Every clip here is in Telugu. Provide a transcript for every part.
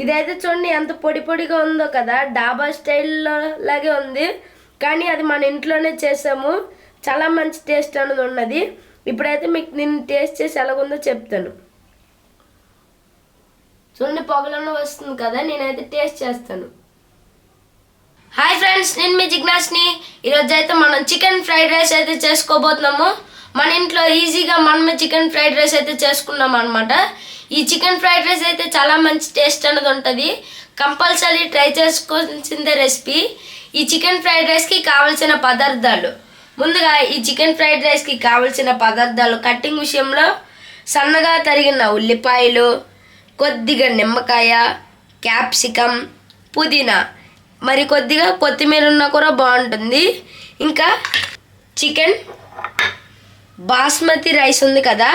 ఇదైతే చూడండి ఎంత పొడి పొడిగా ఉందో కదా. డాబా స్టైల్లో లాగే ఉంది. కానీ అది మన ఇంట్లోనే చేసాము. చాలా మంచి టేస్ట్ అనేది ఉన్నది. ఇప్పుడైతే మీకు నేను టేస్ట్ చేసి ఎలాగుందో చెప్తాను. చూడండి పొగలను వస్తుంది కదా నేనైతే టేస్ట్ చేస్తాను. హాయ్ ఫ్రెండ్స్ నేను మీ జిజ్ఞాస్ని. ఈరోజు అయితే మనం చికెన్ ఫ్రైడ్ రైస్ అయితే చేసుకోబోతున్నాము. మన ఇంట్లో ఈజీగా మనమే చికెన్ ఫ్రైడ్ రైస్ అయితే చేసుకున్నాం అనమాట ఈ చికెన్ ఫ్రైడ్ రైస్ అయితే చాలా మంచి టేస్ట్ అన్నది ఉంటుంది. కంపల్సరీ ట్రై చేసుకోవాల్సిందే రెసిపీ. ఈ చికెన్ ఫ్రైడ్ రైస్కి కావాల్సిన పదార్థాలు. ముందుగా ఈ చికెన్ ఫ్రైడ్ రైస్కి కావలసిన పదార్థాలు కట్టింగ్ విషయంలో సన్నగా తరిగిన ఉల్లిపాయలు కొద్దిగా నిమ్మకాయ క్యాప్సికమ్ పుదీనా. మరి కొద్దిగా కొత్తిమీర ఉన్నా కూడా బాగుంటుంది. ఇంకా చికెన్ బాస్మతి రైస్ ఉంది కదా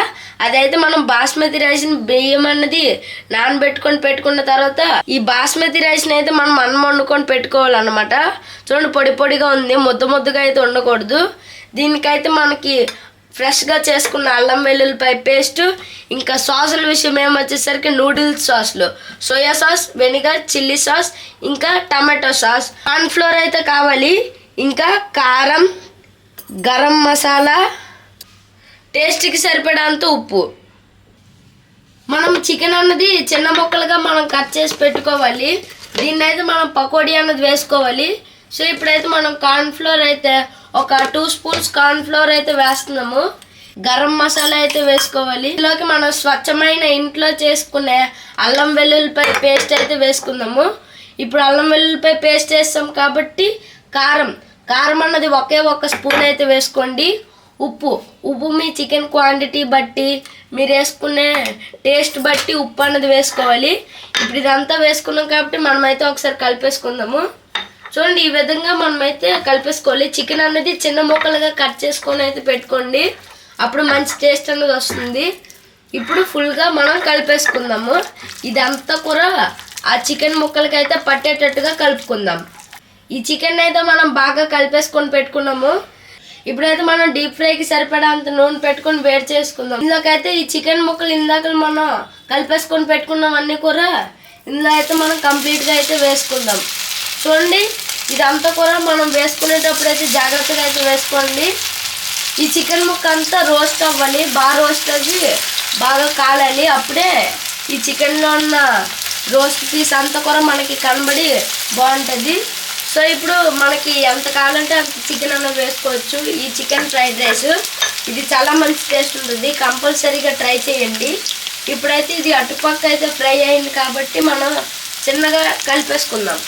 అదైతే మనం బాస్మతి రైస్ని బియ్యం అన్నది నానబెట్టుకొని పెట్టుకున్న తర్వాత ఈ బాస్మతి రైస్ని అయితే మనం అన్నం వండుకొని పెట్టుకోవాలన్నమాట. చూడండి పొడి పొడిగా ఉంది ముద్ద ముద్దగా అయితే ఉండకూడదు. దీనికైతే మనకి ఫ్రెష్గా చేసుకున్న అల్లం వెల్లుల్లిపాయ పేస్ట్ ఇంకా సాసుల విషయం ఏమొచ్చేసరికి noodles సాస్లు soya sauce vinegar chilli sauce ఇంకా టమాటో సాస్. కార్న్ఫ్లోర్ అయితే కావాలి ఇంకా కారం గరం మసాలా టేస్ట్కి సరిపడంత ఉప్పు. మనం చికెన్ అన్నది చిన్న ముక్కలుగా మనం కట్ చేసి పెట్టుకోవాలి. దీన్ని అయితే మనం పకోడీ అన్నది వేసుకోవాలి. సో ఇప్పుడైతే మనం కార్న్ఫ్లోర్ అయితే ఒక టూ స్పూన్స్ కార్న్ఫ్లోర్ అయితే వేస్తున్నాము. గరం మసాలా అయితే వేసుకోవాలి. ఇందులోకి మనం స్వచ్ఛమైన ఇంట్లో చేసుకునే అల్లం వెల్లుల్లిపాయ పేస్ట్ అయితే వేసుకుందాము. ఇప్పుడు అల్లం వెల్లుల్లిపాయ పేస్ట్ వేస్తాం కాబట్టి కారం. కారం అన్నది ఒకే ఒక స్పూన్ అయితే వేసుకోండి. ఉప్పు. ఉప్పు మీ చికెన్ క్వాంటిటీ బట్టి మీరు వేసుకునే టేస్ట్ బట్టి ఉప్పు అన్నది వేసుకోవాలి. ఇప్పుడు ఇదంతా వేసుకున్నాం కాబట్టి మనమైతే ఒకసారి కలిపేసుకుందాము. చూడండి ఈ విధంగా మనమైతే కలిపేసుకోవాలి. చికెన్ అనేది చిన్న ముక్కలుగా కట్ చేసుకొని అయితే పెట్టుకోండి. అప్పుడు మంచి టేస్ట్ అనేది వస్తుంది. ఇప్పుడు ఫుల్గా మనం కలిపేసుకుందాము. ఇదంతా కూడా ఆ చికెన్ ముక్కలకి అయితే పట్టేటట్టుగా కలుపుకుందాం. ఈ చికెన్ అయితే మనం బాగా కలిపేసుకొని పెట్టుకున్నాము. ఇప్పుడైతే మనం డీప్ ఫ్రైకి సరిపడా అంత నూనె పెట్టుకొని వేడి చేసుకుందాం. ఇందులోకైతే ఈ చికెన్ ముక్కలు ఇందాక మనం కలిపేసుకొని పెట్టుకున్నాం అన్నీ కూడా ఇందులో అయితే మనం కంప్లీట్గా అయితే వేసుకుందాం. చూడండి ఇదంతా కూడా మనం వేసుకునేటప్పుడు అయితే జాగ్రత్తగా అయితే వేసుకోండి. ఈ చికెన్ ముక్క అంతా రోస్ట్ అవ్వాలి. బాగా రోస్ట్ అవ్వి బాగా కాలాలి. అప్పుడే ఈ చికెన్లో ఉన్న రోస్ట్ పీస్ అంతా కూడా మనకి కనబడి బాగుంటుంది. సో ఇప్పుడు మనకి ఎంత కావాలంటే అంత చికెన్ అన్న వేసుకోవచ్చు. ఈ చికెన్ ఫ్రైడ్ రైస్ ఇది చాలా మంచి టేస్ట్ ఉంటుంది. కంపల్సరీగా ట్రై చేయండి. ఇప్పుడైతే ఇది అటుపక్క అయితే ఫ్రై అయింది కాబట్టి మనం చిన్నగా కలిపేసుకుందాం.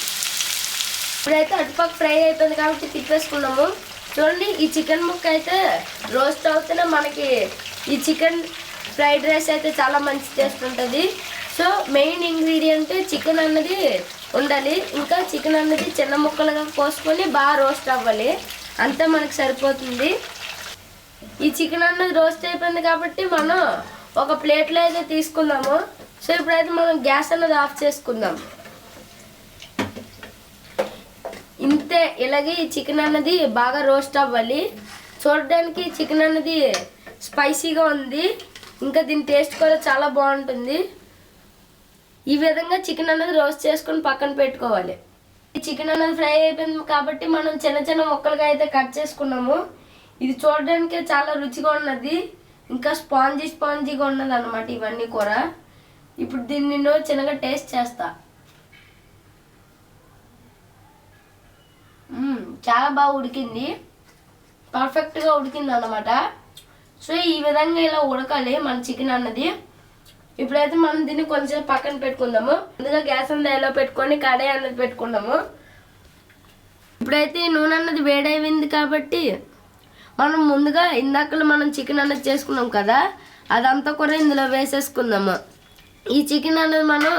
ఇప్పుడైతే అటుపక్క ఫ్రై అయిపోయింది కాబట్టి తిప్పేసుకున్నాము చూడండి ఈ చికెన్ ముక్క అయితే రోస్ట్ అవుతూనే మనకి ఈ చికెన్ ఫ్రైడ్ రైస్ అయితే చాలా మంచి టేస్ట్ ఉంటుంది. సో మెయిన్ ఇంగ్రీడియంట్ చికెన్ అన్నది ఉండాలి. ఇంకా చికెన్ అన్నది చిన్న ముక్కలుగా కోసుకొని బాగా రోస్ట్ అవ్వాలి. అంతా మనకి సరిపోతుంది. ఈ చికెన్ అన్నది రోస్ట్ అయిపోయింది కాబట్టి మనం ఒక ప్లేట్లో అయితే తీసుకుందాము. సో ఇప్పుడైతే మనం గ్యాస్ అన్నది ఆఫ్ చేసుకుందాం. ఇంతే. ఇలాగే ఈ చికెన్ అన్నది బాగా రోస్ట్ అవ్వాలి. చూడడానికి చికెన్ అన్నది స్పైసీగా ఉంది. ఇంకా దీని టేస్ట్ కూడా చాలా బాగుంటుంది. ఈ విధంగా చికెన్ అనేది రోస్ట్ చేసుకొని పక్కన పెట్టుకోవాలి. ఈ చికెన్ అనేది ఫ్రై అయిపోయింది కాబట్టి మనం చిన్న చిన్న ముక్కలుగా అయితే కట్ చేసుకున్నాము. ఇది చూడడానికి చాలా రుచిగా ఉన్నది. ఇంకా స్పాంజీ స్పాంజీగా ఉన్నది అనమాట ఇవన్నీ కూడా ఇప్పుడు దీన్ని నేను చిన్నగా టేస్ట్ చేస్తా. చాలా బాగా ఉడికింది. పర్ఫెక్ట్గా ఉడికింది అనమాట సో ఈ విధంగా ఇలా ఉడకాలి మన చికెన్ అన్నది. ఇప్పుడైతే మనం దీన్ని కొంచెం పక్కన పెట్టుకుందాము. ముందుగా గ్యాస్ అన్నది ఎలా పెట్టుకొని కడాయి అన్నది పెట్టుకుందాము. ఇప్పుడైతే నూనె అన్నది వేడైంది కాబట్టి మనం ముందుగా ఇందాకలు మనం చికెన్ అన్నది చేసుకున్నాం కదా అదంతా కూడా ఇందులో వేసేసుకుందాము. ఈ చికెన్ అనేది మనం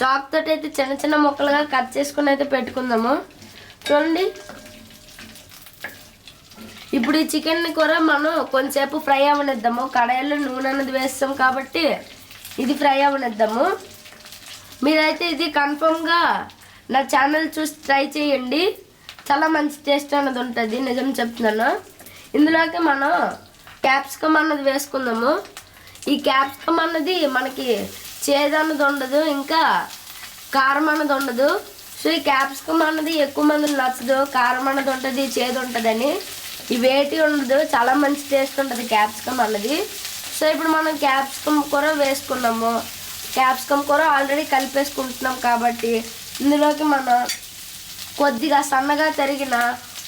చాక్ తోటి అయితే చిన్న చిన్న ముక్కలుగా కట్ చేసుకుని అయితే పెట్టుకుందాము. చూడండి. ఇప్పుడు ఈ చికెన్ని కూడా మనం కొంచెంసేపు ఫ్రై అవ్వనిద్దాము. కడాయిలో నూనె అన్నది వేస్తాం కాబట్టి ఇది ఫ్రై అవ్వనిద్దాము. మీరైతే ఇది కన్ఫర్మ్గా నా ఛానల్ చూసి ట్రై చేయండి. చాలా మంచి టేస్ట్ అన్నది ఉంటుంది నిజం చెప్తున్నాను. ఇందులోకి మనం క్యాప్సికమ్ అన్నది వేసుకుందాము. ఈ క్యాప్సికమ్ అన్నది మనకి చేదు అన్నది ఉండదు ఇంకా కారం అన్నది ఉండదు. సో ఈ క్యాప్సికమ్ అన్నది ఎక్కువ మంది నచ్చదు కారం అన్నది ఉంటుంది చేదు ఉంటుందని. ఈ వేటి ఉండదు చాలా మంచి టేస్ట్ ఉంటుంది క్యాప్సికమ్ అన్నది. సో ఇప్పుడు మనం క్యాప్సికమ్ కూర వేసుకున్నాము. క్యాప్సికమ్ కూర ఆల్రెడీ కలిపేసుకుంటున్నాం కాబట్టి ఇందులోకి మనం కొద్దిగా సన్నగా తరిగిన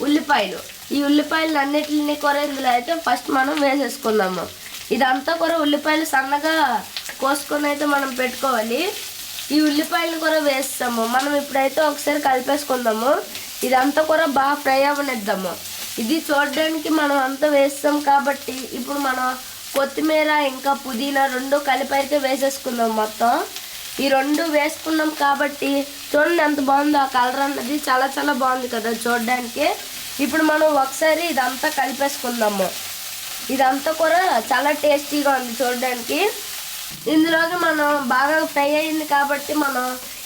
ఉల్లిపాయలు. ఈ ఉల్లిపాయలు అన్నిటిని కూర ఇందులో అయితే ఫస్ట్ మనం వేసేసుకుందాము. ఇదంతా కూడా ఉల్లిపాయలు సన్నగా కోసుకొని అయితే మనం పెట్టుకోవాలి. ఈ ఉల్లిపాయలను కూడా వేస్తాము. మనం ఇప్పుడైతే ఒకసారి కలిపేసుకుందాము. ఇదంతా కూడా బాగా ఫ్రై అవ్వనిద్దాము. ఇది చూడడానికి మనం అంతా వేస్తాం కాబట్టి ఇప్పుడు మనం కొత్తిమీర ఇంకా పుదీనా రెండు కలిపైతే వేసేసుకుందాం మొత్తం. ఈ రెండు వేసుకున్నాం కాబట్టి చూడండి ఎంత బాగుందో ఆ కలర్ అన్నది చాలా చాలా బాగుంది కదా చూడడానికి. ఇప్పుడు మనం ఒకసారి ఇదంతా కలిపేసుకుందాము. ఇదంతా కూడా చాలా టేస్టీగా ఉంది చూడడానికి. ఇందులోకి మనం బాగా ఫ్రై అయింది కాబట్టి మనం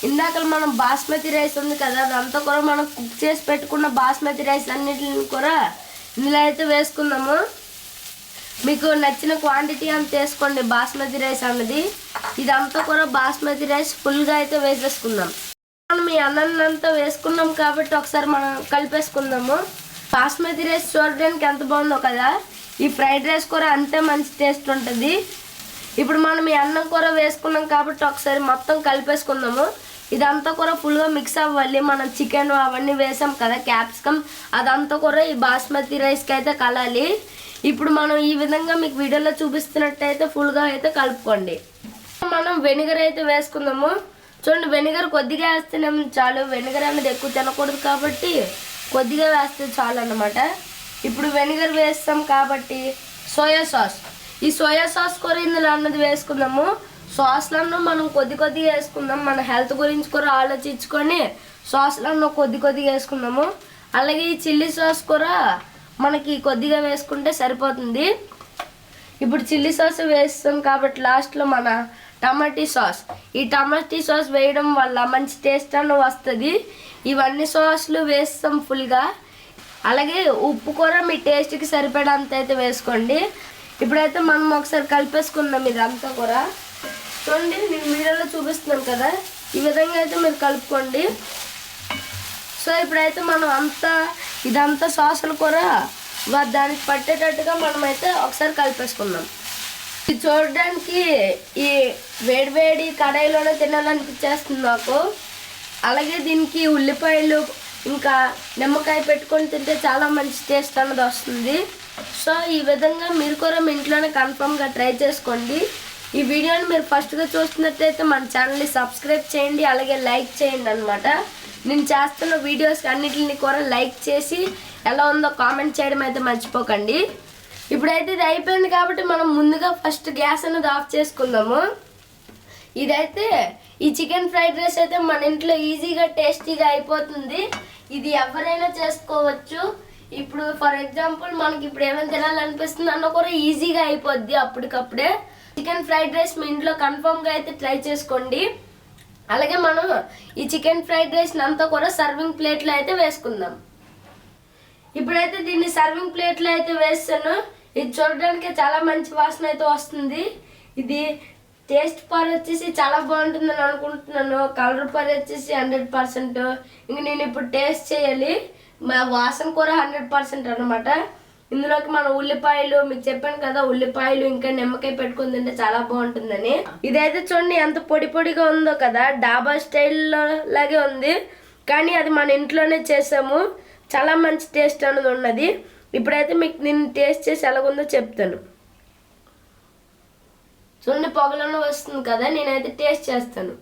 ఇందాక మనం బాస్మతి రైస్ ఉంది కదా అదంతా కూడా మనం కుక్ చేసి పెట్టుకున్న బాస్మతి రైస్ అన్నిటిని కూడా ఇందులో అయితే వేసుకుందాము. మీకు నచ్చిన క్వాంటిటీ అంత వేసుకోండి బాస్మతి రైస్ అన్నది. ఇదంతా కూడా బాస్మతి రైస్ ఫుల్గా అయితే వేసేసుకుందాం. మనం ఈ అన్నంతా వేసుకున్నాం కాబట్టి ఒకసారి మనం కలిపేసుకుందాము. బాస్మతి రైస్ చూడడానికి ఎంత బాగుందో కదా. ఈ ఫ్రైడ్ రైస్ కూర అంతే మంచి టేస్ట్ ఉంటుంది. ఇప్పుడు మనం ఈ అన్నం కూర వేసుకున్నాం కాబట్టి ఒకసారి మొత్తం కలిపేసుకుందాము. ఇదంతా కూడా ఫుల్గా మిక్స్ అవ్వాలి. మనం చికెన్ అవన్నీ వేసాం కదా క్యాప్సికమ్. అదంతా కూడా ఈ బాస్మతి రైస్కి అయితే కలాలి. ఇప్పుడు మనం ఈ విధంగా మీకు వీడియోలో చూపిస్తున్నట్టయితే ఫుల్గా అయితే కలుపుకోండి. మనం వెనిగర్ అయితే వేసుకుందాము. చూడండి వెనిగర్ కొద్దిగా వేస్తేనే చాలు. వెనిగర్ అనేది ఎక్కువ తినకూడదు కాబట్టి కొద్దిగా వేస్తే చాలు అన్నమాట. ఇప్పుడు వెనిగర్ వేస్తాం కాబట్టి సోయా సాస్. ఈ సోయా సాస్ కూర ఇందులో అన్నది వేసుకుందాము. సాస్లను మనం కొద్ది కొద్దిగా వేసుకుందాం. మన హెల్త్ గురించి కూడా ఆలోచించుకొని సాస్లను కొద్ది కొద్దిగా వేసుకుందాము. అలాగే ఈ చిల్లీ సాస్ కూడా మనకి కొద్దిగా వేసుకుంటే సరిపోతుంది. ఇప్పుడు చిల్లీ సాస్ వేస్తాం కాబట్టి లాస్ట్లో మన టమాటీ సాస్. ఈ టమాటీ సాస్ వేయడం వల్ల మంచి టేస్ట్ అన్న వస్తుంది. ఇవన్నీ సాస్లు వేస్తాం ఫుల్గా. అలాగే ఉప్పు కూడా మీ టేస్ట్కి సరిపడంత అయితే వేసుకోండి. ఇప్పుడైతే మనం ఒకసారి కలిపేసుకుందాం ఇదంతా కూడా. చూడండి నేను వీడియోలో చూపిస్తున్నాను కదా. ఈ విధంగా అయితే మీరు కలుపుకోండి. సో ఇప్పుడైతే మనం అంతా ఇదంతా సాసులు కూడా దానికి పట్టేటట్టుగా మనం అయితే ఒకసారి కలిపేసుకుందాం. ఇది చూడడానికి ఈ వేడివేడి కడాయిలోనే తినాలనిపించేస్తుంది నాకు. అలాగే దీనికి ఉల్లిపాయలు ఇంకా నిమ్మకాయ పెట్టుకొని తింటే చాలా మంచి టేస్ట్ అన్నది వస్తుంది. సో ఈ విధంగా మీరు కూడా మీ ఇంట్లోనే కన్ఫర్మ్గా ట్రై చేసుకోండి. ఈ వీడియోని మీరు ఫస్ట్గా చూస్తున్నట్టయితే మన ఛానల్ని సబ్స్క్రైబ్ చేయండి అలాగే లైక్ చేయండి అనమాట నేను చేస్తున్న వీడియోస్ అన్నిటిని కూడా లైక్ చేసి ఎలా ఉందో కామెంట్ చేయడం అయితే మర్చిపోకండి. ఇప్పుడైతే ఇది అయిపోయింది కాబట్టి మనం ముందుగా ఫస్ట్ గ్యాస్ అనేది ఆఫ్ చేసుకుందాము. ఇదైతే ఈ చికెన్ ఫ్రైడ్ రైస్ అయితే మన ఇంట్లో ఈజీగా టేస్టీగా అయిపోతుంది. ఇది ఎవరైనా చేసుకోవచ్చు. ఇప్పుడు ఫర్ ఎగ్జాంపుల్ మనకి ఇప్పుడు ఏమైనా తినాలనిపిస్తుంది అన్న కూడా ఈజీగా అయిపోద్ది అప్పటికప్పుడే. చికెన్ ఫ్రైడ్ రైస్ మీ ఇంట్లో కన్ఫర్మ్గా అయితే ట్రై చేసుకోండి. అలాగే మనం ఈ చికెన్ ఫ్రైడ్ రైస్ అంతా కూడా సర్వింగ్ ప్లేట్లో అయితే వేసుకుందాం. ఇప్పుడైతే దీన్ని సర్వింగ్ ప్లేట్లో అయితే వేస్తాను. ఇది చూడడానికి చాలా మంచి వాసన అయితే వస్తుంది. ఇది టేస్ట్ పర్ వచ్చేసి చాలా బాగుంటుందని అనుకుంటున్నాను. కలర్ పర్ వచ్చేసి హండ్రెడ్ పర్సెంట్ ఇంక నేను ఇప్పుడు టేస్ట్ చేయాలి. మా వాసన కూర హండ్రెడ్ పర్సెంట్ అనమాట ఇందులోకి మన ఉల్లిపాయలు మీకు చెప్పాను కదా ఉల్లిపాయలు ఇంకా నిమ్మకాయ పెట్టుకుని తింటే చాలా బాగుంటుందని. ఇదైతే చూడండి ఎంత పొడి పొడిగా ఉందో కదా డాబా స్టైల్లో లాగే ఉంది. కానీ అది మన ఇంట్లోనే చేసాము. చాలా మంచి టేస్ట్ అనేది ఉన్నది. ఇప్పుడైతే మీకు నేను టేస్ట్ చేసి ఎలాగుందో చెప్తాను. చూడండి పొగలను వస్తుంది కదా నేనైతే టేస్ట్ చేస్తాను.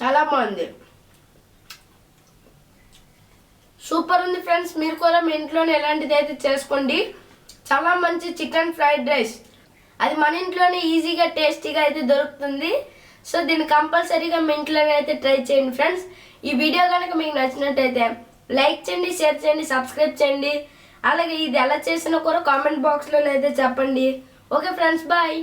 చాలా బాగుంది. సూపర్ ఉంది ఫ్రెండ్స్. మీరు కూడా మీ ఇంట్లోనే ఎలాంటిది అయితే చేసుకోండి. చాలా మంచి చికెన్ ఫ్రైడ్ రైస్. అది మన ఇంట్లోనే ఈజీగా టేస్టీగా అయితే దొరుకుతుంది. సో దీన్ని కంపల్సరీగా మీ ఇంట్లోనే అయితే ట్రై చేయండి ఫ్రెండ్స్. ఈ వీడియో కనుక మీకు నచ్చినట్టయితే లైక్ చేయండి షేర్ చేయండి సబ్స్క్రైబ్ చేయండి. అలాగే ఇది ఎలా చేసినా కూడా కామెంట్ బాక్స్లోనే అయితే చెప్పండి. Okay friends bye.